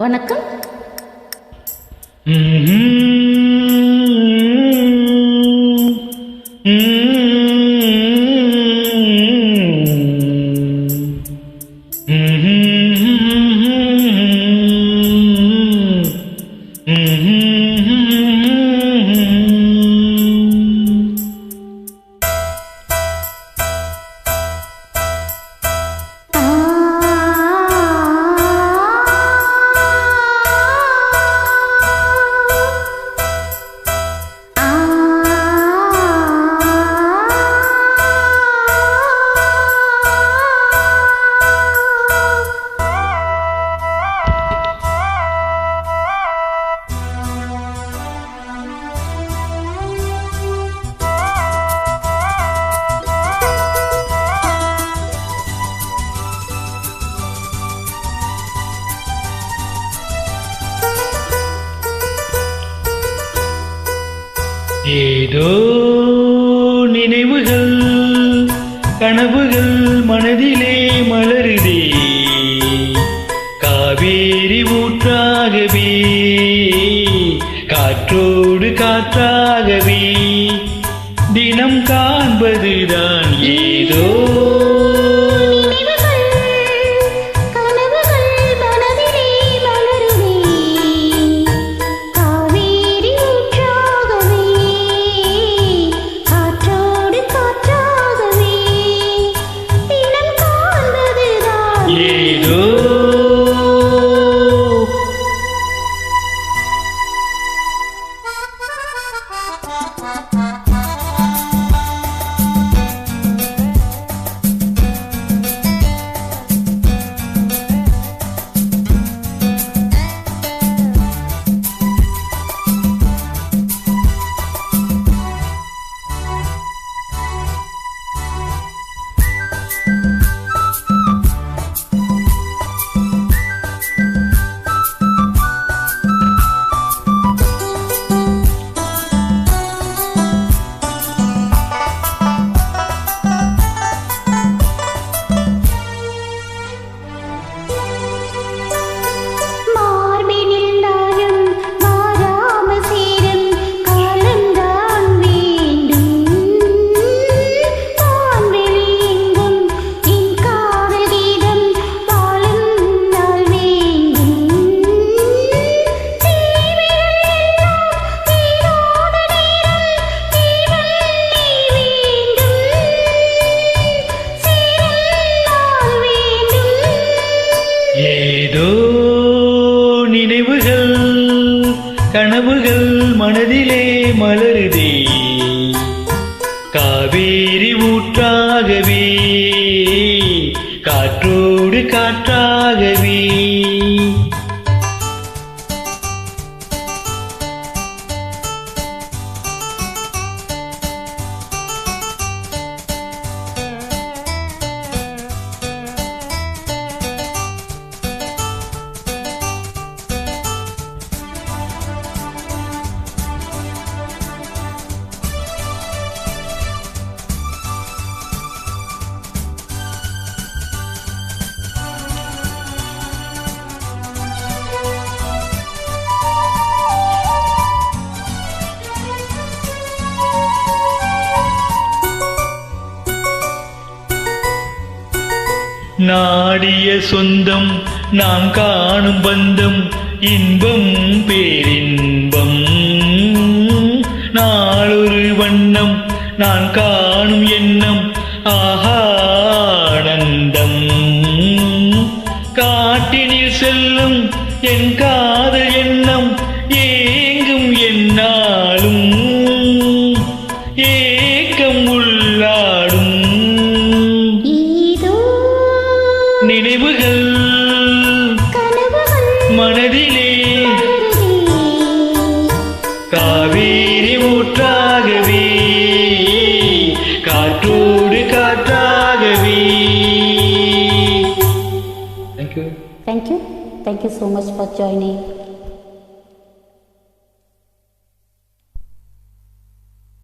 வணக்கம். Mm-hmm. Mm-hmm. Mm-hmm. ஏதோ நினைவுகள் கனவுகள் மனதிலே மலருதே. காவேரி ஊற்றாகவே காற்றோடு காற்றாகவே தினம் காண்பதுதான் ஏதோ கனவுகள் மனதிலே மலருதே. காவேரி ஊற்றாகவே காற்றோடு காற்றாகவே. நாடிய சொந்தம் நாம் காணும் பந்தம் இன்பம் பேரின்பம். நாளொரு வண்ணம் நான் காணும் எண்ணம் ஆகானந்தம் காட்டினில் செல்லும் என் காதல் எண்ணம் ஏ காவேரி ஊற்றாகவே காற்றோடு காற்றாகவே thank you Thank you. Thank you so much for joining.